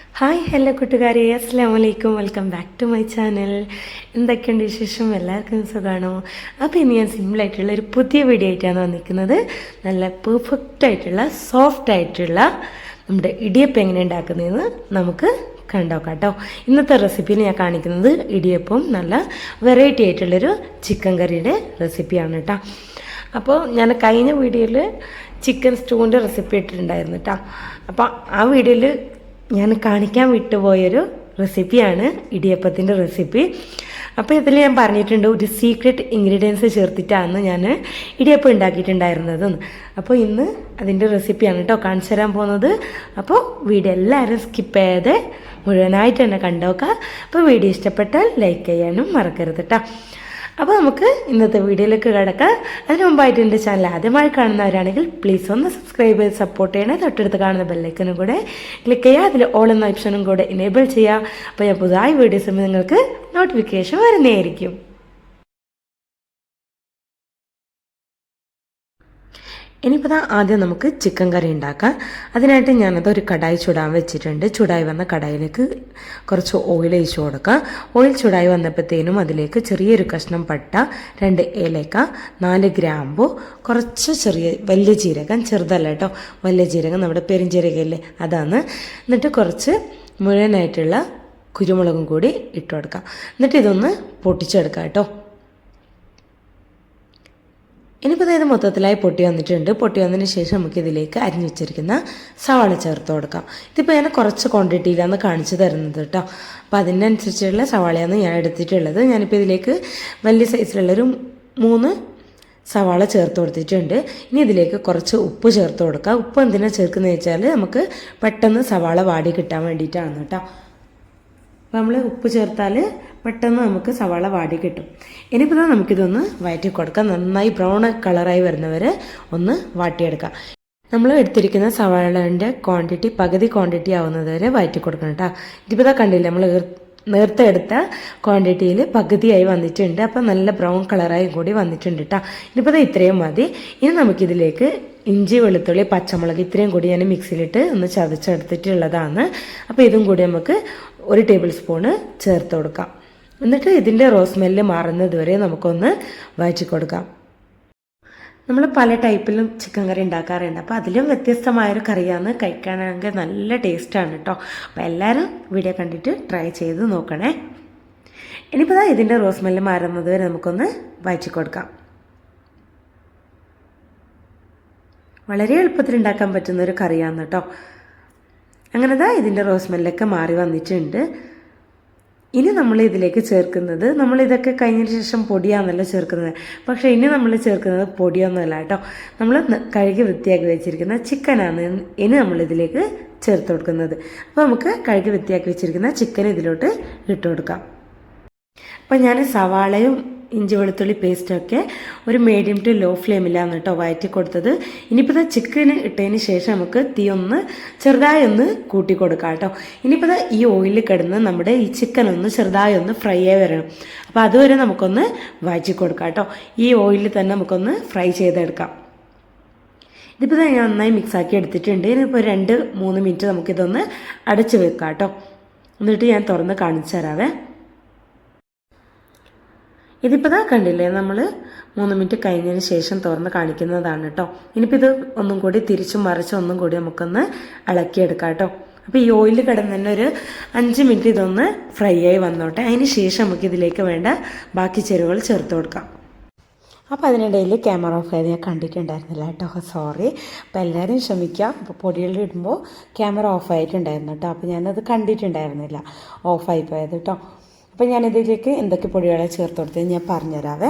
Hi hello കൂട്ടുകാരെ. അസ്സാം വലൈക്കും welcome back to my channel. എന്തൊക്കെയുണ്ട് വിശേഷം? എല്ലാവർക്കും സുഖമാണോ അപ്പോൾ ഇനി ഞാൻ സിമ്പിളായിട്ടുള്ള ഒരു പുതിയ വീഡിയോ ആയിട്ടാണ് വന്നിരിക്കുന്നത്. നല്ല പെർഫെക്റ്റ് ആയിട്ടുള്ള സോഫ്റ്റ് ആയിട്ടുള്ള നമ്മുടെ ഇടിയപ്പം എങ്ങനെ ഉണ്ടാക്കുന്നതെന്ന് നമുക്ക് കണ്ടോക്കാം കേട്ടോ ഇന്നത്തെ റെസിപ്പിയിൽ ഞാൻ കാണിക്കുന്നത് ഇടിയപ്പം നല്ല വെറൈറ്റി ആയിട്ടുള്ളൊരു ചിക്കൻ കറിയുടെ റെസിപ്പിയാണ് കേട്ടോ അപ്പോൾ ഞാൻ കഴിഞ്ഞ വീഡിയോയിൽ ചിക്കൻ സ്റ്റൂവിന്റെ റെസിപ്പി ഇട്ടിട്ടുണ്ടായിരുന്നു കേട്ടോ അപ്പോൾ ആ വീഡിയോയിൽ ഞാൻ കാണിക്കാൻ വിട്ടുപോയൊരു റെസിപ്പിയാണ് ഇടിയപ്പത്തിന്റെ റെസിപ്പി. അപ്പോൾ ഇതിൽ ഞാൻ പറഞ്ഞിട്ടുണ്ട് ഒരു സീക്രട്ട് ഇൻഗ്രീഡിയൻസ് ചേർത്തിട്ടാണ് ഞാൻ ഇടിയപ്പം ഉണ്ടാക്കിയിട്ടുണ്ടായിരുന്നത്. അപ്പോൾ ഇന്ന് അതിന്റെ റെസിപ്പിയാണ് കേട്ടോ കാണിച്ചു തരാൻ പോകുന്നത്. അപ്പോൾ വീഡിയോ എല്ലാവരും സ്കിപ്പ് ചെയ്യാതെ മുഴുവനായിട്ട് തന്നെ കണ്ടോക്കാം. അപ്പോൾ വീഡിയോ ഇഷ്ടപ്പെട്ടാൽ ലൈക്ക് ചെയ്യാനും മറക്കരുത് കേട്ടോ. അപ്പോൾ നമുക്ക് ഇന്നത്തെ വീഡിയോയിലേക്ക് കിടക്കാം. അതിന് മുമ്പായിട്ട് എന്റെ ചാനൽ ആദ്യമായി കാണുന്നവരാണെങ്കിൽ പ്ലീസ് ഒന്ന് സബ്സ്ക്രൈബ് ചെയ്ത് സപ്പോർട്ട് ചെയ്യണേ. തൊട്ടടുത്ത് കാണുന്ന ബെല്ലൈക്കനും കൂടെ ക്ലിക്ക് ചെയ്യുക. അതിൽ ഓൾ എന്ന ഓപ്ഷനും കൂടെ എനേബിൾ ചെയ്യുക. അപ്പോൾ ഞാൻ പുതുതായി വീഡിയോസ് നിങ്ങൾക്ക് നോട്ടിഫിക്കേഷൻ വരുന്നതായിരിക്കും. ഇനിയിപ്പോൾ ആദ്യം നമുക്ക് ചിക്കൻ കറി ഉണ്ടാക്കാം. അതിനായിട്ട് ഞാനത് ഒരു കടായി ചൂടാൻ വെച്ചിട്ടുണ്ട്. ചൂടായി വന്ന കടായിലേക്ക് കുറച്ച് ഓയിൽ ഒഴിച്ചു കൊടുക്കാം. ഓയിൽ ചൂടായി വന്നപ്പോഴത്തേനും അതിലേക്ക് ചെറിയൊരു കഷ്ണം പട്ട രണ്ട് ഏലക്ക നാല് ഗ്രാമ്പു കുറച്ച് ചെറിയ വലിയ ജീരകം ചെറുതല്ല കേട്ടോ. വലിയ ജീരകം നമ്മുടെ പെരിഞ്ജീരകയില്ലേ അതാണ്. എന്നിട്ട് കുറച്ച് മുഴുവനായിട്ടുള്ള കുരുമുളകും കൂടി ഇട്ട് കൊടുക്കാം. എന്നിട്ട് ഇതൊന്ന് പൊട്ടിച്ചെടുക്കാം കേട്ടോ. ഇനിയിപ്പോൾ ഇത് മൊത്തത്തിലായി പൊട്ടി വന്നിട്ടുണ്ട്. പൊട്ടി വന്നതിന് ശേഷം നമുക്ക് ഇതിലേക്ക് അരിഞ്ഞു വെച്ചിരിക്കുന്ന സവാള ചേർത്ത് കൊടുക്കാം. ഇതിപ്പോൾ ഞാൻ കുറച്ച് ക്വാണ്ടിറ്റിയിലാണ് കാണിച്ചു തരുന്നത് കേട്ടോ. അപ്പോൾ അതിനനുസരിച്ചുള്ള സവാളയാണ് ഞാൻ എടുത്തിട്ടുള്ളത്. ഞാനിപ്പോൾ ഇതിലേക്ക് വലിയ സൈസിലുള്ളൊരു മൂന്ന് സവാള ചേർത്ത് കൊടുത്തിട്ടുണ്ട്. ഇനി ഇതിലേക്ക് കുറച്ച് ഉപ്പ് ചേർത്ത് കൊടുക്കുക ഉപ്പ് എന്തിനാണ് ചേർക്കുന്നത് വെച്ചാൽ നമുക്ക് പെട്ടെന്ന് സവാള വാടി കിട്ടാൻ വേണ്ടിയിട്ടാണ് കേട്ടോ. നമ്മൾ ഉപ്പ് ചേർത്താൽ പെട്ടെന്ന് നമുക്ക് സവാള വാടി കിട്ടും. ഇനിയിപ്പോൾ നമുക്കിതൊന്ന് വയറ്റി കൊടുക്കാം. നന്നായി ബ്രൗൺ കളറായി വരുന്നവരെ ഒന്ന് വാട്ടിയെടുക്കാം. നമ്മൾ എടുത്തിരിക്കുന്ന സവാളന്റെ ക്വാണ്ടിറ്റി പകുതി ക്വാണ്ടിറ്റി ആവുന്നത് വരെ വയറ്റി കൊടുക്കണം കേട്ടോ ഇതിപ്പോൾ ഇതാ കണ്ടില്ല നമ്മൾ നേരത്തെ എടുത്ത ക്വാണ്ടിറ്റിയിൽ പകുതിയായി വന്നിട്ടുണ്ട്. അപ്പോൾ നല്ല ബ്രൗൺ കളറായി കൂടി വന്നിട്ടുണ്ട് കേട്ടോ ഇനിയിപ്പോൾ ഇത് ഇത്രയും മതി. ഇനി നമുക്കിതിലേക്ക് ഇഞ്ചി വെളുത്തുള്ളി പച്ചമുളക് ഇത്രയും കൂടി ഞാൻ മിക്സിയിലിട്ട് ഒന്ന് ചതച്ചെടുത്തിട്ടുള്ളതാണ്. അപ്പോൾ ഇതും കൂടി നമുക്ക് ഒരു ടേബിൾ സ്പൂണ് ചേർത്ത് കൊടുക്കാം. എന്നിട്ട് ഇതിന്റെ റോസ്മെല്ല് മാറുന്നത് വരെ നമുക്കൊന്ന് വഴറ്റി കൊടുക്കാം നമ്മൾ പല ടൈപ്പിലും ചിക്കൻ കറി ഉണ്ടാക്കാറുണ്ട്. അപ്പോൾ അതിലും വ്യത്യസ്തമായൊരു കറിയാണ് കഴിക്കാനാണെങ്കിൽ നല്ല ടേസ്റ്റാണ് കേട്ടോ അപ്പോൾ എല്ലാവരും വീഡിയോ കണ്ടിട്ട് ട്രൈ ചെയ്ത് നോക്കണേ. ഇനിയിപ്പോൾ ഇതാ ഇതിന്റെ റോസ് സ്മെല്ല് മാറുന്നത് വരെ നമുക്കൊന്ന് വായിച്ചു കൊടുക്കാം. വളരെ എളുപ്പത്തിൽ ഉണ്ടാക്കാൻ പറ്റുന്ന ഒരു കറിയാണ് കേട്ടോ അങ്ങനെ ദാ ഇതിന്റെ റോസ്മെല്ലൊക്കെ സ്മെല്ലൊക്കെ മാറി വന്നിട്ടുണ്ട്. ഇനി നമ്മൾ ഇതിലേക്ക് ചേർക്കുന്നത് നമ്മൾ ഇതൊക്കെ കഴിഞ്ഞതിന് ശേഷം പൊടിയാണല്ലോ ചേർക്കുന്നത്. പക്ഷേ ഇനി നമ്മൾ ചേർക്കുന്നത് പൊടിയൊന്നുമല്ല കേട്ടോ. നമ്മൾ കഴുകി വൃത്തിയാക്കി വെച്ചിരിക്കുന്ന ചിക്കനാണ് ഇനി നമ്മൾ ഇതിലേക്ക് ചേർത്ത് കൊടുക്കുന്നത്. അപ്പോൾ നമുക്ക് കഴുകി വൃത്തിയാക്കി വെച്ചിരിക്കുന്ന ചിക്കൻ ഇതിലോട്ട് ഇട്ട് കൊടുക്കാം. അപ്പം ഞാൻ സവാളയും ഇഞ്ചി വെളുത്തുള്ളി പേസ്റ്റൊക്കെ ഒരു മീഡിയം ടു ലോ ഫ്ലെയിമിലാണ് കേട്ടോ വയറ്റി കൊടുത്തത്. ഇനിയിപ്പോൾ ഇത് ചിക്കന് ഇട്ടതിന് ശേഷം നമുക്ക് തീ ഒന്ന് ചെറുതായി ഒന്ന് കൂട്ടി കൊടുക്കാം കേട്ടോ. ഇനിയിപ്പോൾ ഈ ഓയിലിൽ കിടന്ന് നമ്മുടെ ഈ ചിക്കൻ ഒന്ന് ചെറുതായി ഒന്ന് ഫ്രൈ ആയി വരണം. അപ്പോൾ അതുവരെ നമുക്കൊന്ന് വഴറ്റി കൊടുക്കാം കേട്ടോ. ഈ ഓയിലിൽ തന്നെ നമുക്കൊന്ന് ഫ്രൈ ചെയ്തെടുക്കാം. ഇതിപ്പോൾ ഞാൻ നന്നായി മിക്സാക്കി എടുത്തിട്ടുണ്ട്. ഇനിയിപ്പോൾ രണ്ട് മൂന്ന് മിനിറ്റ് നമുക്കിതൊന്ന് അടച്ച് വെക്കാം കേട്ടോ. എന്നിട്ട് ഞാൻ തുറന്ന് കാണിച്ചു തരാവേ. ഇതിപ്പോൾ ഇതാ കണ്ടില്ലേ നമ്മൾ മൂന്ന് മിനിറ്റ് കഴിഞ്ഞതിന് ശേഷം തുറന്ന് കാണിക്കുന്നതാണ് കേട്ടോ ഇനിയിപ്പോൾ ഇത് ഒന്നും കൂടി തിരിച്ചും മറിച്ചും ഒന്നും കൂടി നമുക്കൊന്ന് ഇളക്കിയെടുക്കാം കേട്ടോ അപ്പോൾ ഈ ഓയിൽ കിടന്ന് തന്നെ ഒരു അഞ്ച് മിനിറ്റ് ഇതൊന്ന് ഫ്രൈ ആയി വന്നോട്ടെ. അതിന് ശേഷം നമുക്ക് ഇതിലേക്ക് വേണ്ട ബാക്കി ചേരുവകൾ ചേർത്ത് കൊടുക്കാം. അപ്പോൾ അതിനിടയിൽ ക്യാമറ ഓഫ് ആയത് ഞാൻ കണ്ടിട്ടുണ്ടായിരുന്നില്ല കേട്ടോ സോറി അപ്പോൾ എല്ലാവരും ശ്രമിക്കാം അപ്പോൾ പൊടികളിൽ ഇടുമ്പോൾ ക്യാമറ ഓഫ് ആയിട്ടുണ്ടായിരുന്നു കേട്ടോ അപ്പോൾ ഞാനത് കണ്ടിട്ടുണ്ടായിരുന്നില്ല. ഓഫായി പോയത് കേട്ടോ അപ്പോൾ ഞാനിതിലേക്ക് എന്തൊക്കെ പൊടികളാണ് ചേർത്ത് കൊടുത്തത് ഞാൻ പറഞ്ഞുതരാവേ.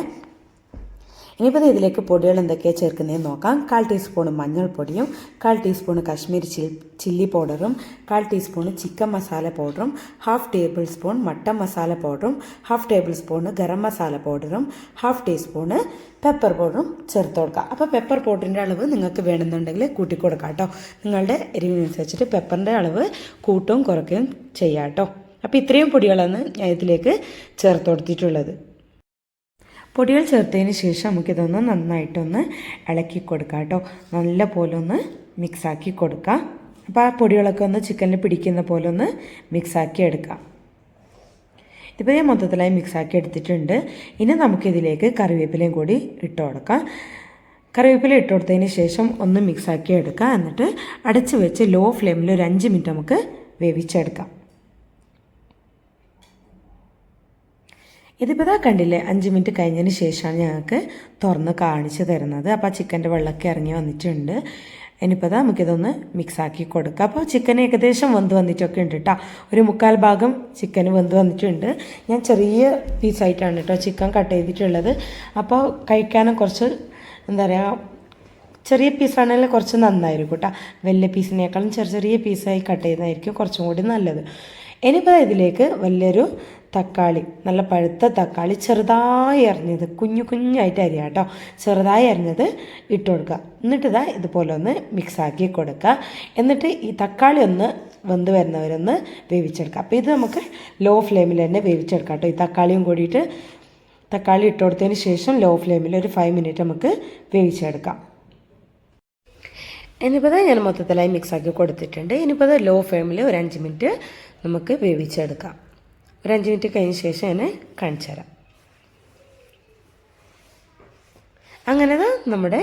ഇനിയിപ്പോൾ ഇതിലേക്ക് പൊടികൾ എന്തൊക്കെയാണ് ചേർക്കുന്നതെന്ന് നോക്കാം. കാൽ ടീസ്പൂൺ മഞ്ഞൾപ്പൊടിയും കാൽ ടീസ്പൂൺ കാശ്മീരി ചില്ലി പൗഡറും കാൽ ടീസ്പൂൺ ചിക്കൻ മസാല പൗഡറും half table spoon mutton masala പൗഡറും half table spoon garam masala പൗഡറും ഹാഫ് ടീസ്പൂൺ പെപ്പർ പൗഡറും ചേർത്ത് കൊടുക്കുക അപ്പോൾ പെപ്പർ പൗഡറിന്റെ അളവ് നിങ്ങൾക്ക് വേണമെന്നുണ്ടെങ്കിൽ കൂട്ടിക്കൊടുക്കാം കേട്ടോ. നിങ്ങളുടെ എരിവിനനുസരിച്ചിട്ട് പെപ്പറിന്റെ അളവ് കൂട്ടും കുറയ്ക്കുകയും ചെയ്യാം കേട്ടോ. അപ്പോൾ ഇത്രയും പൊടികളാണ് ഞാൻ ഇതിലേക്ക് ചേർത്ത് കൊടുത്തിട്ടുള്ളത് പൊടികൾ ചേർത്തതിന് ശേഷം നമുക്കിതൊന്ന് നന്നായിട്ടൊന്ന് ഇളക്കി കൊടുക്കാം കേട്ടോ. നല്ല പോലെ ഒന്ന് മിക്സാക്കി കൊടുക്കാം. അപ്പോൾ ആ പൊടികളൊക്കെ ഒന്ന് ചിക്കനിൽ പിടിക്കുന്ന പോലെ ഒന്ന് മിക്സാക്കി എടുക്കാം. ഇതിപ്പോൾ ഞാൻ മൊത്തത്തിലായി മിക്സാക്കി എടുത്തിട്ടുണ്ട്. ഇനി നമുക്കിതിലേക്ക് കറിവേപ്പിലയും കൂടി ഇട്ട് കൊടുക്കാം. കറിവേപ്പില ഇട്ട് കൊടുത്തതിന് ശേഷം ഒന്ന് മിക്സാക്കി എടുക്കാം. എന്നിട്ട് അടച്ച് വെച്ച് ലോ ഫ്ലെയിമിൽ ഒരു അഞ്ച് മിനിറ്റ് നമുക്ക് വേവിച്ചെടുക്കാം. ഇതിപ്പോൾ ഇതാ കണ്ടില്ലേ അഞ്ച് മിനിറ്റ് കഴിഞ്ഞതിന് ശേഷമാണ് ഞങ്ങൾക്ക് തുറന്ന് കാണിച്ചു തരുന്നത്. അപ്പോൾ ആ ചിക്കന്റെ വെള്ളമൊക്കെ ഇറങ്ങി വന്നിട്ടുണ്ട്. ഇനിയിപ്പോൾ നമുക്കിതൊന്ന് മിക്സാക്കി കൊടുക്കാം. അപ്പോൾ ചിക്കൻ ഏകദേശം വെന്ത് വന്നിട്ടൊക്കെ ഉണ്ട് കേട്ടോ ഒരു മുക്കാൽ ഭാഗം ചിക്കൻ വെന്ത് വന്നിട്ടുണ്ട്. ഞാൻ ചെറിയ പീസായിട്ടാണ് കേട്ടോ ചിക്കൻ കട്ട് ചെയ്തിട്ടുള്ളത്. അപ്പോൾ കഴിക്കാനും കുറച്ച് എന്താ പറയുക ചെറിയ പീസാണെങ്കിൽ കുറച്ച് നന്നായിരിക്കും കേട്ടോ വലിയ പീസിനേക്കാളും ചെറിയ ചെറിയ പീസായി കട്ട് ചെയ്യുന്നതായിരിക്കും കുറച്ചും കൂടി നല്ലത്. ഇനിയിപ്പോൾ ഇതിലേക്ക് വലിയൊരു തക്കാളി നല്ല പഴുത്ത തക്കാളി ചെറുതായി അരിഞ്ഞത് കുഞ്ഞു കുഞ്ഞായിട്ട് അരിയാം കേട്ടോ. ചെറുതായി അരിഞ്ഞത് ഇട്ട് കൊടുക്കുക. എന്നിട്ട് ഇതാ ഇതുപോലെ ഒന്ന് മിക്സാക്കി കൊടുക്കുക. എന്നിട്ട് ഈ തക്കാളി ഒന്ന് വെന്ത് വരുന്നവരൊന്ന് വേവിച്ചെടുക്കുക. അപ്പോൾ ഇത് നമുക്ക് ലോ ഫ്ലെയിമിൽ തന്നെ വേവിച്ചെടുക്കാം കേട്ടോ. ഈ തക്കാളിയും കൂടിയിട്ട് തക്കാളി ഇട്ട് കൊടുത്തതിന് ശേഷം ലോ ഫ്ലെയിമിൽ ഒരു ഫൈവ് മിനിറ്റ് നമുക്ക് വേവിച്ചെടുക്കാം. ഇനിയിപ്പോൾ ഞാൻ മൊത്തത്തിലായി മിക്സാക്കി കൊടുത്തിട്ടുണ്ട്. ഇനിയിപ്പോൾ ലോ ഫ്ലെയിമിൽ ഒരു അഞ്ച് മിനിറ്റ് നമുക്ക് വേവിച്ചെടുക്കാം. ഒരു അഞ്ച് മിനിറ്റ് കഴിഞ്ഞ ശേഷം എന്നെ കാണിച്ചു തരാം അങ്ങനെ നമ്മുടെ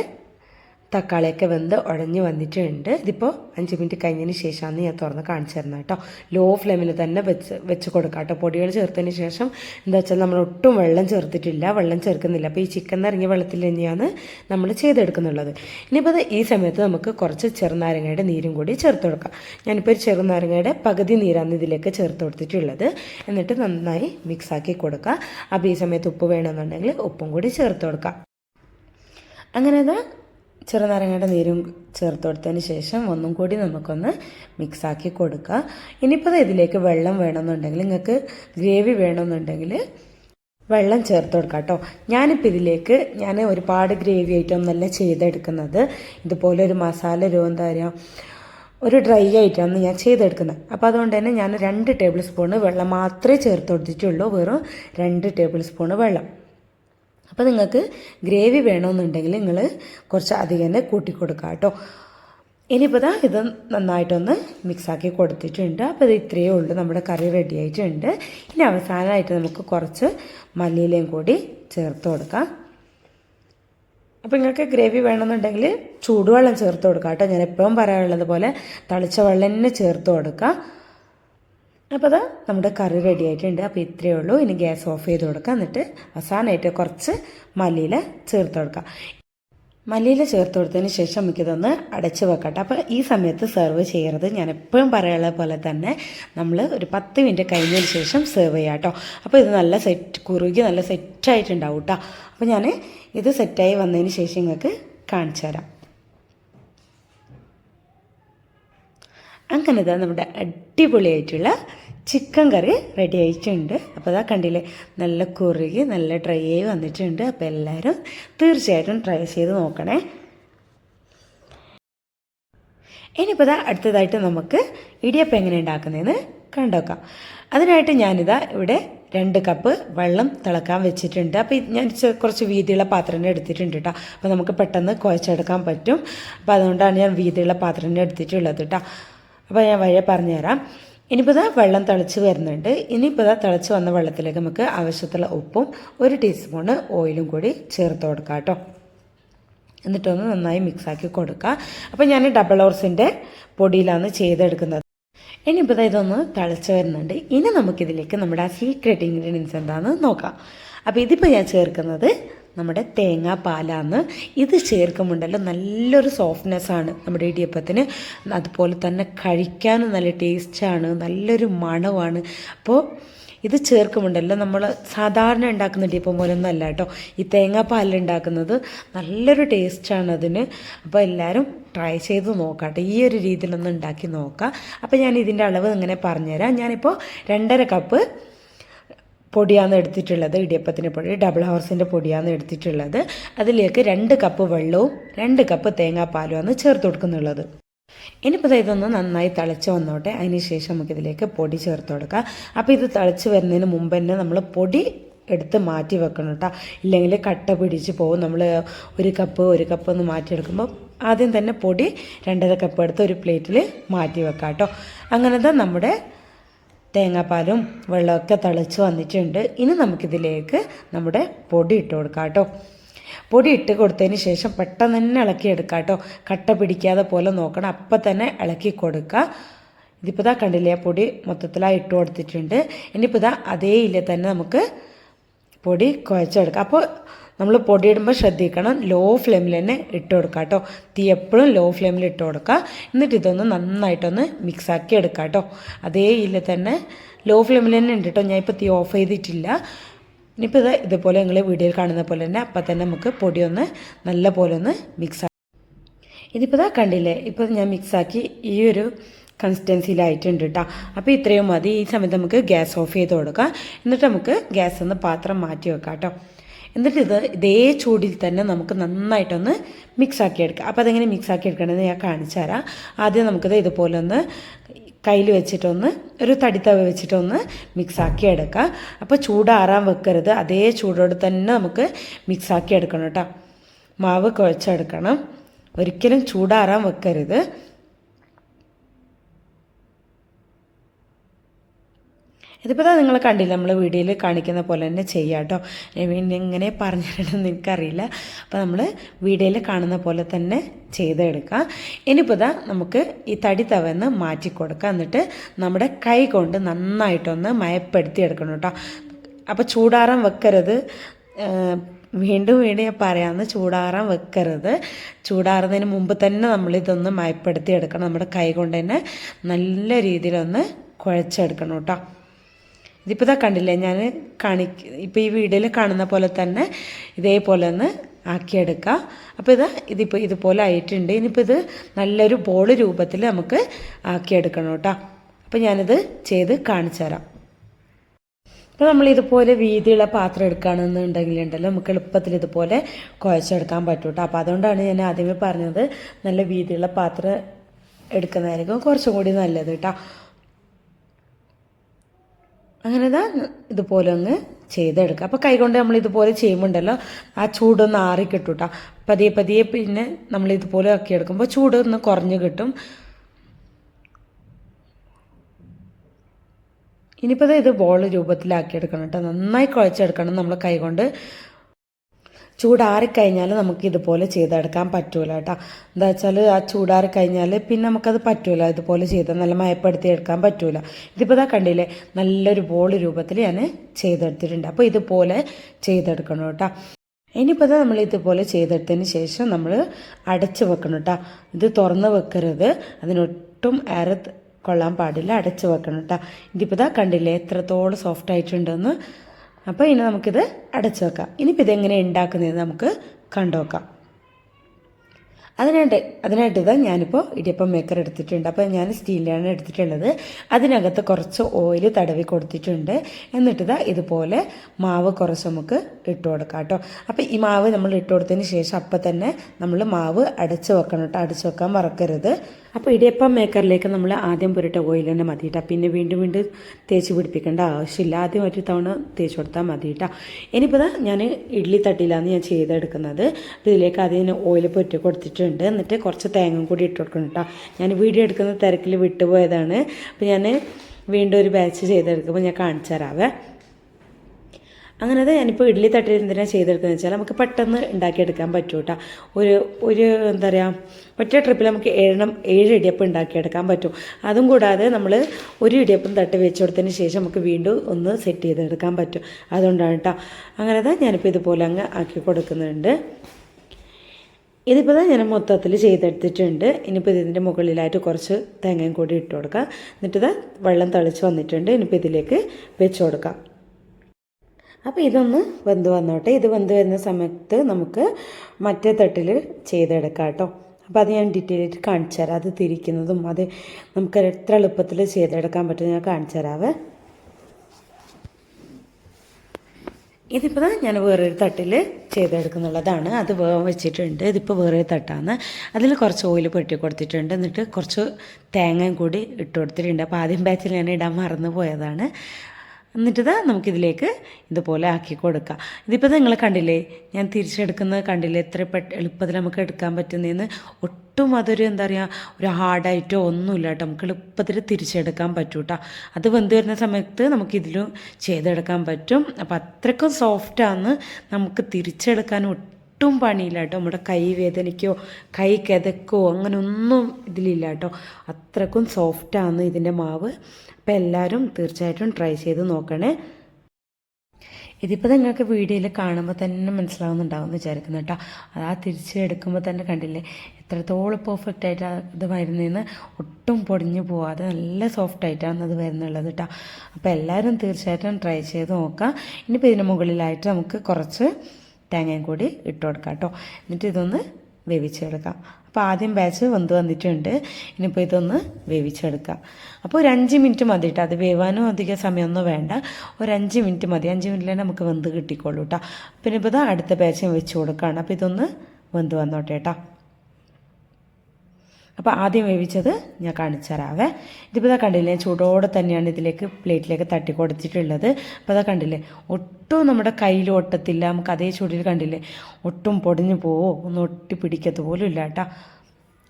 തക്കാളിയൊക്കെ വെന്ത് ഉടഞ്ഞ് വന്നിട്ടുണ്ട്. ഇതിപ്പോൾ അഞ്ച് മിനിറ്റ് കഴിഞ്ഞതിന് ശേഷമാണ് ഞാൻ തുറന്ന് കാണിച്ചു തരുന്നത് കേട്ടോ. ലോ ഫ്ലെയിമിൽ തന്നെ വെച്ച് വെച്ച് കൊടുക്കാം കേട്ടോ. പൊടികൾ ചേർത്തതിന് ശേഷം എന്താ വെച്ചാൽ നമ്മൾ ഒട്ടും വെള്ളം ചേർത്തിട്ടില്ല. വെള്ളം ചേർക്കുന്നില്ല. അപ്പോൾ ഈ ചിക്കൻ നിറങ്ങിയ വെള്ളത്തിൽ തന്നെയാണ് നമ്മൾ ചെയ്തെടുക്കുന്നുള്ളത്. ഇനിയിപ്പോൾ അത് ഈ സമയത്ത് നമുക്ക് കുറച്ച് ചെറുനാരങ്ങയുടെ നീരും കൂടി ചേർത്ത് കൊടുക്കാം. ഞാനിപ്പോൾ ഒരു ചെറുനാരങ്ങയുടെ പകുതി നീരാണ് ഇതിലേക്ക് ചേർത്ത് കൊടുത്തിട്ടുള്ളത്. എന്നിട്ട് നന്നായി മിക്സാക്കി കൊടുക്കുക അപ്പോൾ ഈ സമയത്ത് ഉപ്പ് വേണമെന്നുണ്ടെങ്കിൽ ഉപ്പും കൂടി ചേർത്ത് കൊടുക്കാം. അങ്ങനെ അത് ചെറുനാരങ്ങയുടെ നീരും ചേർത്ത് കൊടുത്തതിന് ശേഷം ഒന്നും കൂടി നമുക്കൊന്ന് മിക്സാക്കി കൊടുക്കുക ഇനിയിപ്പോൾ ഇതിലേക്ക് വെള്ളം വേണമെന്നുണ്ടെങ്കിൽ നിങ്ങൾക്ക് ഗ്രേവി വേണമെന്നുണ്ടെങ്കിൽ വെള്ളം ചേർത്ത് കൊടുക്കാം കേട്ടോ. ഞാനിപ്പോൾ ഇതിലേക്ക് ഞാൻ ഒരുപാട് ഗ്രേവി ആയിട്ടൊന്നല്ല ചെയ്തെടുക്കുന്നത്. ഇതുപോലെ ഒരു മസാല രൂപം എന്താ പറയുക ഒരു ഡ്രൈ ആയിട്ടാണ് ഞാൻ ചെയ്തെടുക്കുന്നത്. അപ്പോൾ അതുകൊണ്ട് തന്നെ ഞാൻ രണ്ട് ടേബിൾ സ്പൂണ് വെള്ളം മാത്രമേ ചേർത്ത് കൊടുത്തിട്ടുള്ളൂ വെറും രണ്ട് ടേബിൾ സ്പൂണ് വെള്ളം. അപ്പോൾ നിങ്ങൾക്ക് ഗ്രേവി വേണമെന്നുണ്ടെങ്കിൽ നിങ്ങൾ കുറച്ച് അധികം തന്നെ കൂട്ടി കേട്ടോ. ഇനിയിപ്പോൾ ഇതാ ഇത് നന്നായിട്ടൊന്ന് മിക്സാക്കി കൊടുത്തിട്ടുണ്ട്. അപ്പോൾ ഇത് ഇത്രയേ ഉള്ളൂ. നമ്മുടെ കറി റെഡി ആയിട്ടുണ്ട്. ഇനി അവസാനമായിട്ട് നമുക്ക് കുറച്ച് മല്ലിയിലയും കൂടി ചേർത്ത് കൊടുക്കാം. അപ്പോൾ നിങ്ങൾക്ക് ഗ്രേവി വേണമെന്നുണ്ടെങ്കിൽ ചൂടുവെള്ളം ചേർത്ത് കൊടുക്കാം കേട്ടോ. ഞാൻ എപ്പോഴും പറയാനുള്ളത് പോലെ തളിച്ച വെള്ളം തന്നെ ചേർത്ത് കൊടുക്കുക അപ്പോൾ അത് നമ്മുടെ കറി റെഡി ആയിട്ടുണ്ട്. അപ്പോൾ ഇത്രയേ ഉള്ളൂ. ഇനി ഗ്യാസ് ഓഫ് ചെയ്ത് കൊടുക്കുക എന്നിട്ട് അവസാനമായിട്ട് കുറച്ച് മല്ലിയില ചേർത്ത് കൊടുക്കുക മല്ലിയില ചേർത്ത് കൊടുത്തതിന് ശേഷം നമുക്കിതൊന്ന് അടച്ച് വെക്കട്ടെ അപ്പോൾ ഈ സമയത്ത് സെർവ് ചെയ്യരുത്. ഞാൻ എപ്പോഴും പറയാനുള്ള പോലെ തന്നെ നമ്മൾ ഒരു പത്ത് മിനിറ്റ് കഴിഞ്ഞതിന് ശേഷം സെർവ് ചെയ്യാം കേട്ടോ. അപ്പോൾ ഇത് നല്ല സെറ്റ് കുറുകി നല്ല സെറ്റായിട്ടുണ്ടാവും കേട്ടോ. അപ്പോൾ ഞാൻ ഇത് സെറ്റായി വന്നതിന് ശേഷം നിങ്ങൾക്ക് കാണിച്ചു തരാം. അങ്ങനെ ഇതാ നമ്മുടെ അടിപൊളിയായിട്ടുള്ള ചിക്കൻ കറി റെഡി ആയിട്ടുണ്ട്. അപ്പോൾ അതാ കണ്ടില്ലേ നല്ല കുറുകി നല്ല ഡ്രൈ ആയി വന്നിട്ടുണ്ട്. അപ്പോൾ എല്ലാവരും തീർച്ചയായിട്ടും ട്രൈ ചെയ്ത് നോക്കണേ. ഇനിയിപ്പോൾ അടുത്തതായിട്ട് നമുക്ക് ഇടിയപ്പം എങ്ങനെ ഉണ്ടാക്കുന്നതെന്ന് കണ്ടോക്കാം. അതിനായിട്ട് ഞാനിതാ ഇവിടെ രണ്ട് കപ്പ് വെള്ളം തിളക്കാൻ വെച്ചിട്ടുണ്ട്. അപ്പോൾ ഞാൻ കുറച്ച് വീതിയുള്ള പാത്രം എടുത്തിട്ടുണ്ട് കേട്ടോ അപ്പോൾ നമുക്ക് പെട്ടെന്ന് കുഴച്ചെടുക്കാൻ പറ്റും. അപ്പോൾ അതുകൊണ്ടാണ് ഞാൻ വീതിയുള്ള പാത്രം എടുത്തിട്ടുള്ളത് കേട്ടോ അപ്പോൾ ഞാൻ വഴി പറഞ്ഞുതരാം. ഇനിയിപ്പോൾ ഇതാ വെള്ളം തിളച്ച് വരുന്നുണ്ട്. ഇനിയിപ്പോൾ ഇതാ തിളച്ച് വന്ന വെള്ളത്തിലേക്ക് നമുക്ക് ആവശ്യത്തിലുള്ള ഉപ്പും ഒരു ടീസ്പൂണ് ഓയിലും കൂടി ചേർത്ത് കൊടുക്കാം കേട്ടോ. എന്നിട്ടൊന്ന് നന്നായി മിക്സാക്കി കൊടുക്കുക അപ്പോൾ ഞാൻ ഡബിൾ ഓർസിന്റെ പൊടിയിലാണ് ചെയ്തെടുക്കുന്നത്. ഇനിയിപ്പോൾ ഇതൊന്ന് തിളച്ച് വരുന്നുണ്ട്. ഇനി നമുക്കിതിലേക്ക് നമ്മുടെ ആ സീക്രട്ട് ഇൻഗ്രീഡിയൻസ് എന്താണെന്ന് നോക്കാം. അപ്പോൾ ഇതിപ്പോൾ ഞാൻ ചേർക്കുന്നത് നമ്മുടെ തേങ്ങാപ്പാലാന്ന്. ഇത് ചേർക്കുമ്പോണ്ടല്ലോ നല്ലൊരു സോഫ്റ്റ്നെസ്സാണ് നമ്മുടെ ഇടിയപ്പത്തിന്. അതുപോലെ തന്നെ കഴിക്കാനും നല്ല ടേസ്റ്റാണ് നല്ലൊരു മണമാണ്. അപ്പോൾ ഇത് ചേർക്കുമ്പോണ്ടല്ലോ നമ്മൾ സാധാരണ ഉണ്ടാക്കുന്ന ഇടിയപ്പം പോലൊന്നും അല്ല കേട്ടോ. ഈ തേങ്ങാപ്പാലിൽ ഉണ്ടാക്കുന്നത് നല്ലൊരു ടേസ്റ്റാണ് അതിന്. അപ്പോൾ എല്ലാവരും ട്രൈ ചെയ്ത് നോക്കാട്ടെ. ഈ ഒരു രീതിയിലൊന്ന് ഉണ്ടാക്കി നോക്കാം. അപ്പോൾ ഞാൻ ഇതിന്റെ അളവ് ഇങ്ങനെ പറഞ്ഞുതരാം. ഞാനിപ്പോൾ രണ്ടര കപ്പ് പൊടിയാണ് എടുത്തിട്ടുള്ളത്. ഇടിയപ്പത്തിന്റെ പൊടി ഡബിൾ ഹോർസിന്റെ പൊടിയാണ് എടുത്തിട്ടുള്ളത്. അതിലേക്ക് രണ്ട് കപ്പ് വെള്ളവും രണ്ട് കപ്പ് തേങ്ങാപ്പാലുമാണ് ചേർത്ത് കൊടുക്കുന്നുള്ളത്. ഇനിയിപ്പോൾ ഇതൊന്ന് നന്നായി തിളച്ച് വന്നോട്ടെ. അതിന് ശേഷം നമുക്കിതിലേക്ക് പൊടി ചേർത്ത് കൊടുക്കാം. അപ്പോൾ ഇത് തിളച്ച് വരുന്നതിന് മുമ്പ് തന്നെ നമ്മൾ പൊടി എടുത്ത് മാറ്റി വെക്കണം കേട്ടോ. ഇല്ലെങ്കിൽ കട്ട പിടിച്ച് പോകും. നമ്മൾ ഒരു കപ്പ് ഒരു കപ്പ് ഒന്ന് മാറ്റിയെടുക്കുമ്പോൾ ആദ്യം തന്നെ പൊടി രണ്ടര കപ്പ് എടുത്ത് ഒരു പ്ലേറ്റിൽ മാറ്റി വെക്കാം കേട്ടോ. അങ്ങനത്തെ നമ്മുടെ തേങ്ങാപ്പാലും വെള്ളമൊക്കെ തിളച്ച് വന്നിട്ടുണ്ട്. ഇനി നമുക്കിതിലേക്ക് നമ്മുടെ പൊടി ഇട്ട് കൊടുക്കാം കേട്ടോ. പൊടി ഇട്ട് കൊടുത്തതിന് ശേഷം പെട്ടെന്ന് തന്നെ ഇളക്കി എടുക്കാം കേട്ടോ. കട്ട പിടിക്കാതെ പോലെ നോക്കണം. അപ്പം തന്നെ ഇളക്കി കൊടുക്കുക ഇതിപ്പോൾ ഇതാ കണ്ടില്ലേ പൊടി മൊത്തത്തിലായി ഇട്ട് കൊടുത്തിട്ടുണ്ട്. ഇനിയിപ്പോൾ ഇതാ അതേ ഇല്ല തന്നെ നമുക്ക് പൊടി കുഴച്ചെടുക്കുക. അപ്പോൾ നമ്മൾ പൊടി ഇടുമ്പോൾ ശ്രദ്ധിക്കണം. ലോ ഫ്ലെയിമിൽ തന്നെ ഇട്ട് കൊടുക്കുക കേട്ടോ. തീ എപ്പോഴും ലോ ഫ്ലെയിമിൽ ഇട്ട് കൊടുക്കുക. എന്നിട്ട് ഇതൊന്ന് നന്നായിട്ടൊന്ന് മിക്സാക്കി എടുക്കുക കേട്ടോ. അതേ ഇല്ല തന്നെ ലോ ഫ്ലെയിമിൽ തന്നെ ഉണ്ട് കേട്ടോ. ഞാൻ ഇപ്പോൾ തീ ഓഫ് ചെയ്തിട്ടില്ല. ഇനിയിപ്പോൾ ഇത് ഇതുപോലെ നിങ്ങൾ വീഡിയോയിൽ കാണുന്ന പോലെ തന്നെ അപ്പം തന്നെ നമുക്ക് പൊടിയൊന്ന് നല്ല പോലെ ഒന്ന് മിക്സ് ഇതിപ്പോൾ ഇതാ കണ്ടില്ലേ? ഇപ്പോൾ ഞാൻ മിക്സാക്കി ഈ ഒരു കൺസിസ്റ്റൻസിയിലായിട്ടുണ്ട് കേട്ടോ അപ്പോൾ ഇത്രയും മതി. ഈ സമയത്ത് നമുക്ക് ഗ്യാസ് ഓഫ് ചെയ്ത് കൊടുക്കാം. എന്നിട്ട് നമുക്ക് ഗ്യാസ് നിന്ന് പാത്രം മാറ്റി വെക്കാം കേട്ടോ എന്നിട്ട് ഇത് ഇതേ ചൂടിൽ തന്നെ നമുക്ക് നന്നായിട്ടൊന്ന് മിക്സ് ആക്കി എടുക്കാം. അപ്പോൾ അതെങ്ങനെ മിക്സ് ആക്കി എടുക്കണമെന്ന് ഞാൻ കാണിച്ചു തരാം. ആദ്യം നമുക്കിത് ഇതുപോലെ ഒന്ന് കയ്യിൽ വെച്ചിട്ടൊന്ന് ഒരു തടിത്തവ വെച്ചിട്ടൊന്ന് മിക്സ് ആക്കി എടുക്കാം. അപ്പോൾ ചൂടാറാൻ വെക്കരുത്. അതേ ചൂടോട് തന്നെ നമുക്ക് മിക്സ് ആക്കി എടുക്കണം കേട്ടോ മാവ് കുഴച്ചെടുക്കണം. ഒരിക്കലും ചൂടാറാൻ വെക്കരുത്. ഇതിപ്പോൾ നിങ്ങൾ കണ്ടില്ല നമ്മൾ വീഡിയോയിൽ കാണിക്കുന്ന പോലെ തന്നെ ചെയ്യാം കേട്ടോ എങ്ങനെ പറഞ്ഞിട്ടുണ്ടെന്ന് എനിക്കറിയില്ല. അപ്പോൾ നമ്മൾ വീഡിയോയിൽ കാണുന്ന പോലെ തന്നെ ചെയ്തെടുക്കാം. ഇനിയിപ്പോൾ ഇതാ നമുക്ക് ഈ തടി തവന്ന് മാറ്റി കൊടുക്കാം എന്നിട്ട് നമ്മുടെ കൈ കൊണ്ട് നന്നായിട്ടൊന്ന് മയപ്പെടുത്തി എടുക്കണം കേട്ടോ അപ്പോൾ ചൂടാറാൻ വെക്കരുത്. വീണ്ടും വീണ്ടും ഞാൻ പറയാമെന്ന് ചൂടാറാൻ വെക്കരുത്. ചൂടാറുന്നതിന് മുമ്പ് തന്നെ നമ്മളിതൊന്ന് മയപ്പെടുത്തി എടുക്കണം നമ്മുടെ കൈ കൊണ്ട് തന്നെ നല്ല രീതിയിലൊന്ന് കുഴച്ചെടുക്കണം കേട്ടോ ഇതിപ്പോൾ ഇതാ കണ്ടില്ലേ ഞാൻ കാണി ഇപ്പോൾ ഈ വീഡിയോയിൽ കാണുന്ന പോലെ തന്നെ ഇതേപോലെ ഒന്ന് ആക്കിയെടുക്കുക അപ്പോൾ ഇത് ഇതിപ്പോൾ ഇതുപോലെ ആയിട്ടുണ്ട്. ഇനിയിപ്പോൾ ഇത് നല്ലൊരു ബോൾ രൂപത്തിൽ നമുക്ക് ആക്കിയെടുക്കണം കേട്ടോ. അപ്പോൾ ഞാനിത് ചെയ്ത് കാണിച്ചു തരാം. അപ്പോൾ നമ്മൾ ഇതുപോലെ വീതിയുള്ള പാത്രം എടുക്കുകയാണെന്നുണ്ടെങ്കിൽ ഉണ്ടല്ലോ നമുക്ക് എളുപ്പത്തിൽ ഇതുപോലെ കുഴച്ചെടുക്കാൻ പറ്റും കേട്ടോ. അപ്പോൾ അതുകൊണ്ടാണ് ഞാൻ ആദ്യമേ പറഞ്ഞത് നല്ല വീതിയുള്ള പാത്രം എടുക്കുന്നതായിരിക്കും കുറച്ചും കൂടി നല്ലത് കേട്ടോ. അങ്ങനെ ഇതാ ഇതുപോലെ അങ്ങ് ചെയ്തെടുക്കുക. അപ്പോൾ കൈകൊണ്ട് നമ്മൾ ഇതുപോലെ ചെയ്യുമ്പോണ്ടല്ലോ ആ ചൂടൊന്ന് ആറി കിട്ടും കേട്ടോ പതിയെ പതിയെ പിന്നെ നമ്മൾ ഇതുപോലെ ആക്കി എടുക്കുമ്പോൾ ചൂട് ഒന്ന് കുറഞ്ഞ് കിട്ടും. ഇനിയിപ്പോൾ ഇത് ബോൾ രൂപത്തിലാക്കി എടുക്കണം കേട്ടോ. നന്നായി കുഴച്ചെടുക്കണം നമ്മൾ കൈകൊണ്ട് ചൂടാറിക്കഴിഞ്ഞാൽ നമുക്ക് ഇതുപോലെ ചെയ്തെടുക്കാൻ പറ്റൂല കേട്ടോ. എന്താ വെച്ചാൽ ആ ചൂടാറിക്കഴിഞ്ഞാൽ പിന്നെ നമുക്കത് പറ്റൂല. ഇതുപോലെ ചെയ്ത് നല്ല മയപ്പെടുത്തി എടുക്കാൻ പറ്റൂല. ഇതിപ്പോൾ ഇതാ കണ്ടില്ലേ? നല്ലൊരു ബോൾ രൂപത്തിൽ ഞാൻ ചെയ്തെടുത്തിട്ടുണ്ട്. അപ്പോൾ ഇതുപോലെ ചെയ്തെടുക്കണം കേട്ടോ. ഇനിയിപ്പോൾ നമ്മൾ ഇതുപോലെ ചെയ്തെടുത്തതിന് ശേഷം നമ്മൾ അടച്ചു വെക്കണം കേട്ടോ. ഇത് തുറന്ന് വെക്കരുത്. അതിനൊട്ടും എയർ കൊള്ളാൻ പാടില്ല. അടച്ചു വെക്കണം കേട്ടോ. ഇതിപ്പോൾ ഇതാ കണ്ടില്ലേ? എത്രത്തോളം സോഫ്റ്റ് ആയിട്ടുണ്ടെന്ന് അപ്പോൾ ഇനി നമുക്കിത് അടച്ചു വെക്കാം. ഇനിയിപ്പോൾ ഇതെങ്ങനെ ഉണ്ടാക്കുന്നത് നമുക്ക് കണ്ടു വെക്കാം അതിനായിട്ട് അതിനായിട്ട് ഇതാ ഞാനിപ്പോൾ ഇടിയപ്പം മേക്കർ എടുത്തിട്ടുണ്ട്. അപ്പോൾ ഞാൻ സ്റ്റീലിലാണ് എടുത്തിട്ടുള്ളത്. അതിനകത്ത് കുറച്ച് ഓയിൽ തടവി കൊടുത്തിട്ടുണ്ട്. എന്നിട്ടിതാ ഇതുപോലെ മാവ് കുറച്ച് നമുക്ക് ഇട്ട് കൊടുക്കാം കേട്ടോ. അപ്പോൾ ഈ മാവ് നമ്മൾ ഇട്ട് കൊടുത്തതിന് ശേഷം അപ്പം തന്നെ നമ്മൾ മാവ് അടച്ച് വെക്കണം കേട്ടോ. അടച്ച് വെക്കാൻ മറക്കരുത്. അപ്പോൾ ഇടിയപ്പം മേക്കറിലേക്ക് നമ്മൾ ആദ്യം പുരട്ട ഓയിൽ തന്നെ മതി കേട്ടോ പിന്നെ വീണ്ടും വീണ്ടും തേച്ച് പിടിപ്പിക്കേണ്ട ആവശ്യമില്ല. ആദ്യം ഒരു തവണ തേച്ച് കൊടുത്താൽ മതി കേട്ടോ ഇനിയിപ്പോൾ ഞാൻ ഇഡ്ഡലി തട്ടിയിലാണ് ഞാൻ ചെയ്തെടുക്കുന്നത്. ഇതിലേക്ക് ആദ്യം ഓയിൽ പുരട്ടി കൊടുത്തിട്ടുണ്ട്. എന്നിട്ട് കുറച്ച് തേങ്ങ കൂടി ഇട്ട് കൊടുക്കണം കേട്ടോ ഞാൻ വീഡിയോ എടുക്കുന്ന തിരക്കിൽ വിട്ടുപോയതാണ്. അപ്പോൾ ഞാൻ വീണ്ടും ഒരു ബാച്ച് ചെയ്തെടുക്കുമ്പോൾ ഞാൻ കാണിച്ചു തരാവേ. അങ്ങനെ അത് ഞാനിപ്പോൾ ഇഡ്ഡലി തട്ടിൽ എന്തിനാണ് ചെയ്തെടുക്കുന്നത് വെച്ചാൽ നമുക്ക് പെട്ടെന്ന് ഉണ്ടാക്കിയെടുക്കാൻ പറ്റും കേട്ടോ ഒരു ഒരു എന്താ പറയുക ഒറ്റ ട്രിപ്പിൽ നമുക്ക് ഏഴെണ്ണം ഏഴ് ഇടിയപ്പം ഉണ്ടാക്കിയെടുക്കാൻ പറ്റും. അതും കൂടാതെ നമ്മൾ ഒരു ഇടിയപ്പം തട്ട് വെച്ച് കൊടുത്തതിന് ശേഷം നമുക്ക് വീണ്ടും ഒന്ന് സെറ്റ് ചെയ്തെടുക്കാൻ പറ്റും. അതുകൊണ്ടാണ് കേട്ടോ അങ്ങനെ തന്നെ ഞാനിപ്പോൾ ഇതുപോലെ അങ്ങ് ആക്കി കൊടുക്കുന്നുണ്ട്. ഇതിപ്പോൾ ഞാൻ മൊത്തത്തിൽ ചെയ്തെടുത്തിട്ടുണ്ട്. ഇനിയിപ്പോൾ ഇതിന്റെ മുകളിലായിട്ട് കുറച്ച് തേങ്ങയും കൂടി ഇട്ട് കൊടുക്കാം. എന്നിട്ട് വെള്ളം തളിച്ച് വന്നിട്ടുണ്ട്. ഇനിയിപ്പോൾ ഇതിലേക്ക് വെച്ച് കൊടുക്കാം. അപ്പോൾ ഇതൊന്ന് വെന്ത് വന്നോട്ടെ. ഇത് വെന്ത് വരുന്ന സമയത്ത് നമുക്ക് മറ്റേ തട്ടിൽ ചെയ്തെടുക്കാം കേട്ടോ. അപ്പോൾ അത് ഞാൻ ഡീറ്റെയിൽ ആയിട്ട് കാണിച്ചു തരാം. അത് തിരിക്കുന്നതും അത് നമുക്ക് എത്ര എളുപ്പത്തിൽ ചെയ്തെടുക്കാൻ പറ്റും ഞാൻ കാണിച്ചു തരാവേ. ഇതിപ്പോൾ ഞാൻ വേറൊരു തട്ടിൽ ചെയ്തെടുക്കുന്നുള്ളതാണ്. അത് വേഗം വെച്ചിട്ടുണ്ട്. ഇതിപ്പോൾ വേറൊരു തട്ടാണ്. അതിൽ കുറച്ച് ഓയിൽ പൊട്ടി കൊടുത്തിട്ടുണ്ട്. എന്നിട്ട് കുറച്ച് തേങ്ങയും കൂടി ഇട്ട് കൊടുത്തിട്ടുണ്ട്. അപ്പോൾ ആദ്യം ബാച്ചിൽ ഞാൻ ഇടാൻ മറന്നു പോയതാണ് എന്നിട്ട് ഇതാ നമുക്കിതിലേക്ക് ഇതുപോലെ ആക്കി കൊടുക്കാം. ഇതിപ്പോൾ നിങ്ങൾ കണ്ടില്ലേ ഞാൻ തിരിച്ചെടുക്കുന്നത് കണ്ടില്ലേ എത്ര പെട്ട എളുപ്പത്തിൽ നമുക്ക് എടുക്കാൻ പറ്റുന്നതെന്ന് ഒട്ടും അതൊരു എന്താ പറയുക ഒരു ഹാർഡായിട്ടോ ഒന്നുമില്ല കേട്ടോ. നമുക്ക് എളുപ്പത്തിൽ തിരിച്ചെടുക്കാൻ പറ്റും കേട്ടോ അത് വെന്ത് വരുന്ന സമയത്ത് നമുക്കിതിലും ചെയ്തെടുക്കാൻ പറ്റും. അപ്പോൾ അത്രയ്ക്കും സോഫ്റ്റാണ് നമുക്ക് തിരിച്ചെടുക്കാൻ ഒട്ടും പണിയില്ല കേട്ടോ. നമ്മുടെ കൈ വേദനയ്ക്കോ കൈ കിതക്കോ അങ്ങനെയൊന്നും ഇതിലില്ല കേട്ടോ. അത്രക്കും സോഫ്റ്റാണ് ഇതിന്റെ മാവ്. അപ്പോൾ എല്ലാവരും തീർച്ചയായിട്ടും ട്രൈ ചെയ്ത് നോക്കണേ. ഇതിപ്പോൾ നിങ്ങൾക്ക് വീഡിയോയിൽ കാണുമ്പോൾ തന്നെ മനസ്സിലാവുന്നുണ്ടാവും എന്ന് വിചാരിക്കുന്നു കേട്ടോ. ആ തിരിച്ചെടുക്കുമ്പോൾ തന്നെ കണ്ടില്ലേ? എത്രത്തോളം പെർഫെക്റ്റ് ആയിട്ട് ഇത് വരുന്നതെന്ന് ഒട്ടും പൊടിഞ്ഞു പോവാതെ നല്ല സോഫ്റ്റ് ആയിട്ടാണ് അത് വരുന്നുള്ളത് കേട്ടോ. അപ്പോൾ എല്ലാവരും തീർച്ചയായിട്ടും ട്രൈ ചെയ്ത് നോക്കാം. ഇനിയിപ്പോൾ ഇതിന് മുകളിലായിട്ട് നമുക്ക് കുറച്ച് തേങ്ങയും കൂടി ഇട്ട് കൊടുക്കാം കേട്ടോ. എന്നിട്ട് ഇതൊന്ന് വേവിച്ചെടുക്കാം. അപ്പോൾ ആദ്യം ബാച്ച് വെന്ത് വന്നിട്ടുണ്ട്. ഇനിയിപ്പോൾ ഇതൊന്ന് വേവിച്ചെടുക്കാം. അപ്പോൾ ഒരു അഞ്ച് മിനിറ്റ് മതി കേട്ടോ അത് വേവാനും അധികം സമയമൊന്നും വേണ്ട. ഒരു അഞ്ച് മിനിറ്റ് മതി. അഞ്ച് മിനിറ്റിൽ നമുക്ക് വെന്ത് കിട്ടിക്കോളൂ കേട്ടോ പിന്നെ ഇപ്പോൾ അടുത്ത ബാച്ചും വെച്ച് കൊടുക്കുകയാണ് അപ്പോൾ ഇതൊന്ന് വെന്ത് വന്നോട്ടെ കേട്ടോ അപ്പോൾ ആദ്യം വേവിച്ചത് ഞാൻ കാണിച്ചു തരാവേ. ഇതിപ്പോൾ ഇതാ കണ്ടില്ലേ ചൂടോടെ തന്നെയാണ് ഇതിലേക്ക് പ്ലേറ്റിലേക്ക് തട്ടി കൊടുത്തിട്ടുള്ളത്. അപ്പോൾ അതാ കണ്ടില്ലേ ഒട്ടും നമ്മുടെ കയ്യിൽ ഒട്ടത്തില്ല. നമുക്ക് അതേ ചൂടിൽ കണ്ടില്ലേ ഒട്ടും പൊടിഞ്ഞു പോവോ ഒന്നും ഒട്ടി പിടിക്കത്ത് പോലും ഇല്ല കേട്ടോ.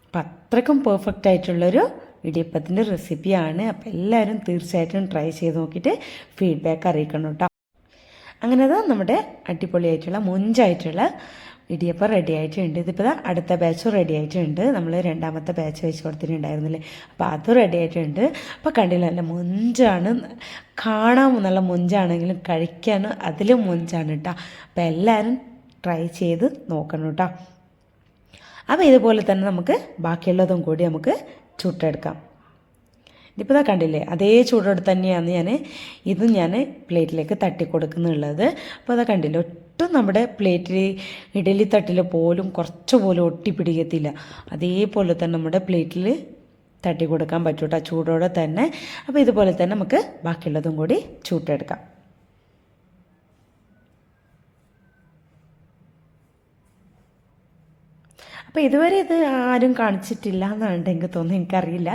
അപ്പം അത്രയ്ക്കും പെർഫെക്റ്റ് ആയിട്ടുള്ളൊരു ഇടിയപ്പത്തിന്റെ റെസിപ്പിയാണ്. അപ്പോൾ എല്ലാവരും തീർച്ചയായിട്ടും ട്രൈ ചെയ്ത് നോക്കിയിട്ട് ഫീഡ്ബാക്ക് അറിയിക്കണം കേട്ടോ. അങ്ങനെ അത് നമ്മുടെ അടിപൊളിയായിട്ടുള്ള മൊഞ്ചായിട്ടുള്ള ഇടിയപ്പം റെഡി ആയിട്ടുണ്ട്. ഇതിപ്പോൾ അടുത്ത ബാച്ചും റെഡി ആയിട്ടുണ്ട്. നമ്മൾ രണ്ടാമത്തെ ബാച്ച് വെച്ച് കൊടുത്തിട്ടുണ്ടായിരുന്നില്ലേ? അപ്പോൾ അതും റെഡി ആയിട്ടുണ്ട്. അപ്പോൾ കണ്ടില്ല നല്ല മുഞ്ചാണ്. കാണാൻ നല്ല മുഞ്ചാണെങ്കിലും കഴിക്കാൻ അതിലും മുഞ്ചാണ് കേട്ടോ അപ്പോൾ എല്ലാവരും ട്രൈ ചെയ്ത് നോക്കണം കേട്ടോ അപ്പോൾ ഇതുപോലെ തന്നെ നമുക്ക് ബാക്കിയുള്ളതും കൂടി നമുക്ക് ചുട്ടെടുക്കാം. ഇതിപ്പോൾ ഇതാ കണ്ടില്ലേ അതേ ചൂടോടെ തന്നെയാണ് ഞാൻ ഇതും ഞാൻ പ്ലേറ്റിലേക്ക് തട്ടി കൊടുക്കുന്നുള്ളത് അപ്പോൾ അതാ കണ്ടില്ലേ ഒട്ടും നമ്മുടെ പ്ലേറ്റിൽ ഇഡലി തട്ടിൽ പോലും കുറച്ച് പോലും ഒട്ടിപ്പിടിക്കത്തില്ല. അതേപോലെ തന്നെ നമ്മുടെ പ്ലേറ്റിൽ തട്ടി കൊടുക്കാൻ പറ്റൂട്ട ചൂടോടെ തന്നെ. അപ്പോൾ ഇതുപോലെ തന്നെ നമുക്ക് ബാക്കിയുള്ളതും കൂടി ചൂട്ടെടുക്കാം. അപ്പോൾ ഇതുവരെ ഇത് ആരും കാണിച്ചിട്ടില്ല എന്നാണ് എനിക്ക് തോന്നുന്നത്. എനിക്കറിയില്ല.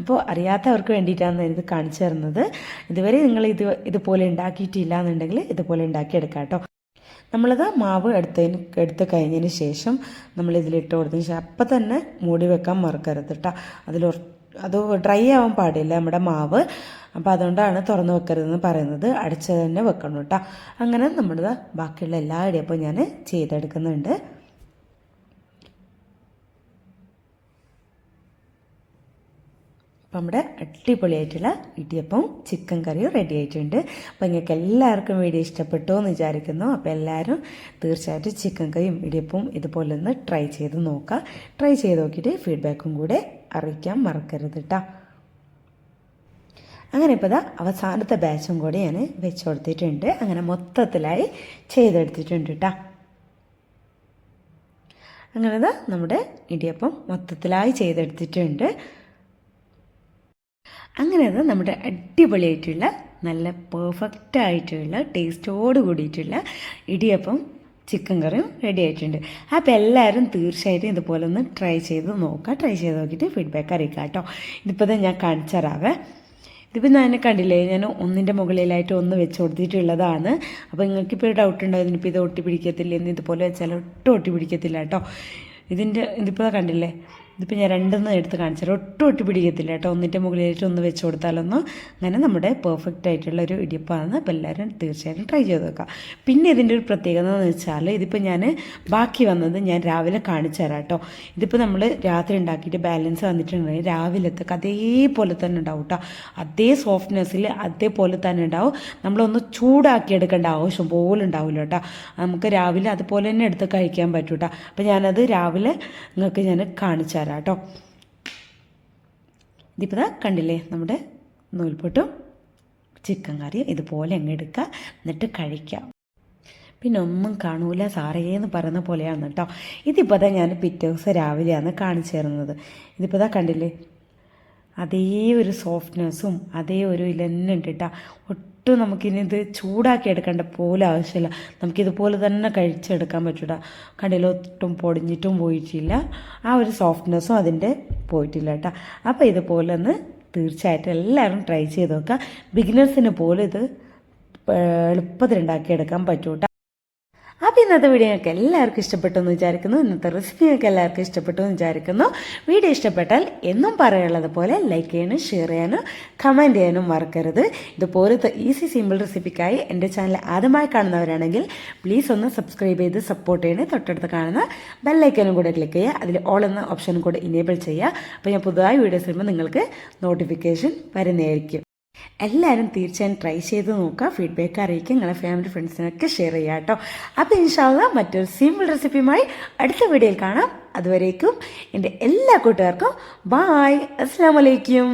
അപ്പോൾ അറിയാത്തവർക്ക് വേണ്ടിയിട്ടാണ് ഇത് കാണിച്ചു തരുന്നത്. ഇതുവരെ നിങ്ങൾ ഇത് ഇതുപോലെ ഉണ്ടാക്കിയിട്ടില്ല എന്നുണ്ടെങ്കിൽ ഇതുപോലെ ഉണ്ടാക്കിയെടുക്കാം കേട്ടോ. നമ്മളത് മാവ് എടുത്തതിന് എടുത്ത് കഴിഞ്ഞതിന് ശേഷം നമ്മൾ ഇതിലിട്ട് കൊടുത്തതിന് ശേഷം അപ്പം തന്നെ മൂടി വെക്കാൻ മറക്കരുത് കേട്ടോ അതിൽ അത് ഡ്രൈ ആവാൻ പാടില്ല നമ്മുടെ മാവ്. അപ്പോൾ അതുകൊണ്ടാണ് തുറന്ന് വെക്കരുതെന്ന് പറയുന്നത്. അടിച്ച് തന്നെ വെക്കണം കേട്ടോ അങ്ങനെ നമ്മുടെ ബാക്കിയുള്ള എല്ലാ ഇടിയപ്പം ഞാൻ ചെയ്തെടുക്കുന്നുണ്ട്. അപ്പം നമ്മുടെ അടിപൊളിയായിട്ടുള്ള ഇടിയപ്പം ചിക്കൻ കറിയും റെഡി ആയിട്ടുണ്ട്. അപ്പോൾ നിങ്ങൾക്ക് എല്ലാവർക്കും വീഡിയോ ഇഷ്ടപ്പെട്ടു എന്ന് വിചാരിക്കുന്നു. അപ്പോൾ എല്ലാവരും തീർച്ചയായിട്ടും ചിക്കൻ കറിയും ഇടിയപ്പവും ഇതുപോലെ ഒന്ന് ട്രൈ ചെയ്ത് നോക്കുക ട്രൈ ചെയ്ത് നോക്കിയിട്ട് ഫീഡ്ബാക്കും കൂടെ അറിയിക്കാൻ മറക്കരുത് കേട്ടോ അങ്ങനെ ഇപ്പോൾ ഇതാ അവസാനത്തെ ബാച്ചും കൂടി ഞാൻ വെച്ച് കൊടുത്തിട്ടുണ്ട്. അങ്ങനെ മൊത്തത്തിലായി ചെയ്തെടുത്തിട്ടുണ്ട് കേട്ടോ അങ്ങനെ ഇതാ നമ്മുടെ ഇടിയപ്പം മൊത്തത്തിലായി ചെയ്തെടുത്തിട്ടുണ്ട്. അങ്ങനെ അത് നമ്മുടെ അടിപൊളിയായിട്ടുള്ള നല്ല പെർഫെക്റ്റ് ആയിട്ടുള്ള ടേസ്റ്റോട് കൂടിയിട്ടുള്ള ഇടിയപ്പം ചിക്കൻ കറിയും റെഡി ആയിട്ടുണ്ട്. അപ്പോൾ എല്ലാവരും തീർച്ചയായിട്ടും ഇതുപോലെ ഒന്ന് ട്രൈ ചെയ്ത് നോക്കുക. ട്രൈ ചെയ്ത് നോക്കിയിട്ട് ഫീഡ്ബാക്ക് അറിയിക്കുക കേട്ടോ. ഇതിപ്പോൾ ഞാൻ കാണിച്ചു തരാവേ. ഇതിപ്പോൾ ഞാൻ കണ്ടില്ലേ? ഞാൻ ഒന്നിന്റെ മുകളിലായിട്ട് ഒന്ന് വെച്ച് കൊടുത്തിട്ടുള്ളതാണ്. അപ്പോൾ നിങ്ങൾക്കിപ്പോൾ ഡൗട്ട് ഉണ്ടാവും ഇതിനിപ്പോൾ ഇത് ഒട്ടി പിടിക്കത്തില്ല എന്ന് ഇതുപോലെ വെച്ചാൽ ഒട്ടും ഒട്ടി പിടിക്കത്തില്ല കേട്ടോ ഇതിന്റെ ഇതിപ്പോൾ കണ്ടില്ലേ? ഇതിപ്പോൾ ഞാൻ രണ്ടെണ്ണം എടുത്ത് കാണിച്ചാൽ ഒട്ടും ഒട്ടി പിടിക്കത്തില്ല കേട്ടോ. ഒന്നിന്റെ മുകളിലായിട്ട് ഒന്ന് വെച്ച് കൊടുത്താലൊന്നും അങ്ങനെ നമ്മുടെ പെർഫെക്റ്റ് ആയിട്ടുള്ള ഒരു ഇടിയപ്പമാണ് അപ്പോൾ എല്ലാവരും തീർച്ചയായിട്ടും ട്രൈ ചെയ്ത് നോക്കുക പിന്നെ ഇതിന്റെ ഒരു പ്രത്യേകത എന്ന് വെച്ചാൽ ഇതിപ്പോൾ ഞാൻ ബാക്കി വന്നത് ഞാൻ രാവിലെ കാണിച്ചു തരാം കേട്ടോ. ഇതിപ്പോൾ നമ്മൾ രാത്രി ഉണ്ടാക്കിയിട്ട് ബാലൻസ് വന്നിട്ടുണ്ടെങ്കിൽ രാവിലത്തെ അതേപോലെ തന്നെ ഉണ്ടാവും കേട്ടോ. അതേ സോഫ്റ്റ്നെസ്സിൽ അതേപോലെ തന്നെ ഉണ്ടാവും. നമ്മളൊന്ന് ചൂടാക്കി എടുക്കേണ്ട ആവശ്യം പോലും ഉണ്ടാവില്ല കേട്ടോ. നമുക്ക് രാവിലെ അതുപോലെ തന്നെ എടുത്ത് കഴിക്കാൻ പറ്റൂട്ടോ അപ്പോൾ ഞാനത് രാവിലെ നിങ്ങൾക്ക് ഞാൻ കാണിച്ചു തരാം. കേട്ടോ ഇതിപ്പോൾ കണ്ടില്ലേ നമ്മുടെ നൂൽപൊട്ടും ചിക്കൻ കറിയും ഇതുപോലെ അങ്ങ് എടുക്കുക എന്നിട്ട് കഴിക്കാം പിന്നെ ഒന്നും കാണൂല സാറേ എന്ന് പറയുന്ന പോലെയാണ് കേട്ടോ. ഇതിപ്പോൾ തന്നെ ഞാൻ പിറ്റേ ദിവസം രാവിലെയാണ് കാണിച്ചു തരുന്നത്. ഇതിപ്പോൾ കണ്ടില്ലേ? അതേ ഒരു സോഫ്റ്റ്നെസ്സും അതേ ഒരു ഇലന്നെ ഉണ്ട് കേട്ടോ. ഒട്ടും നമുക്കിനിത് ചൂടാക്കി എടുക്കേണ്ട പോലും ആവശ്യമില്ല. നമുക്കിതുപോലെ തന്നെ കഴിച്ചെടുക്കാൻ പറ്റൂട. കണ്ടില്ല ഒട്ടും പൊടിഞ്ഞിട്ടും പോയിട്ടില്ല. ആ ഒരു സോഫ്റ്റ്നെസ്സും അതിന്റെ പോയിട്ടില്ല കേട്ടോ. അപ്പോൾ ഇതുപോലെ ഒന്ന് തീർച്ചയായിട്ടും എല്ലാവരും ട്രൈ ചെയ്ത് നോക്കുക. ബിഗിനേഴ്സിന് പോലും ഇത് എളുപ്പത്തിൽ ഉണ്ടാക്കിയെടുക്കാൻ പറ്റൂ കേട്ടോ അപ്പോൾ ഇന്നത്തെ വീഡിയോ ഞങ്ങൾക്ക് എല്ലാവർക്കും ഇഷ്ടപ്പെട്ടു എന്ന് വിചാരിക്കുന്നു. ഇന്നത്തെ റെസിപ്പി ഞങ്ങൾക്ക് എല്ലാവർക്കും ഇഷ്ടപ്പെട്ടു എന്ന് വിചാരിക്കുന്നു. വീഡിയോ ഇഷ്ടപ്പെട്ടാൽ എന്നും പറയാനുള്ളത് പോലെ ലൈക്ക് ചെയ്യാനും ഷെയർ ചെയ്യാനും കമന്റ് ചെയ്യാനും മറക്കരുത്. ഇതുപോലത്തെ ഈസി സിമ്പിൾ റെസിപ്പിക്കായി എന്റെ ചാനൽ ആദ്യമായി കാണുന്നവരാണെങ്കിൽ പ്ലീസ് ഒന്ന് സബ്സ്ക്രൈബ് ചെയ്ത് സപ്പോർട്ട് ചെയ്യണേ. തൊട്ടടുത്ത് കാണുന്ന ബെല്ലൈക്കനും കൂടെ ക്ലിക്ക് ചെയ്യുക. അതിൽ ഓൾ എന്ന ഓപ്ഷനും കൂടെ ഇനേബിൾ ചെയ്യുക. അപ്പോൾ ഞാൻ പുതുതായി വീഡിയോസ് വരുമ്പോൾ നിങ്ങൾക്ക് നോട്ടിഫിക്കേഷൻ വരുന്നതായിരിക്കും. എല്ലാവരും തീർച്ചയായും ട്രൈ ചെയ്ത് നോക്കുക. ഫീഡ്ബാക്ക് അറിയിക്കുക. നിങ്ങളെ ഫാമിലി ഫ്രണ്ട്സിനൊക്കെ ഷെയർ ചെയ്യുക കേട്ടോ. അപ്പോൾ ഇൻഷാല്ല മറ്റൊരു സിമ്പിൾ റെസിപ്പിയുമായി അടുത്ത വീഡിയോയിൽ കാണാം. അതുവരേക്കും എന്റെ എല്ലാ കൂട്ടുകാർക്കും ബായ് അസ്സാം വലൈക്കും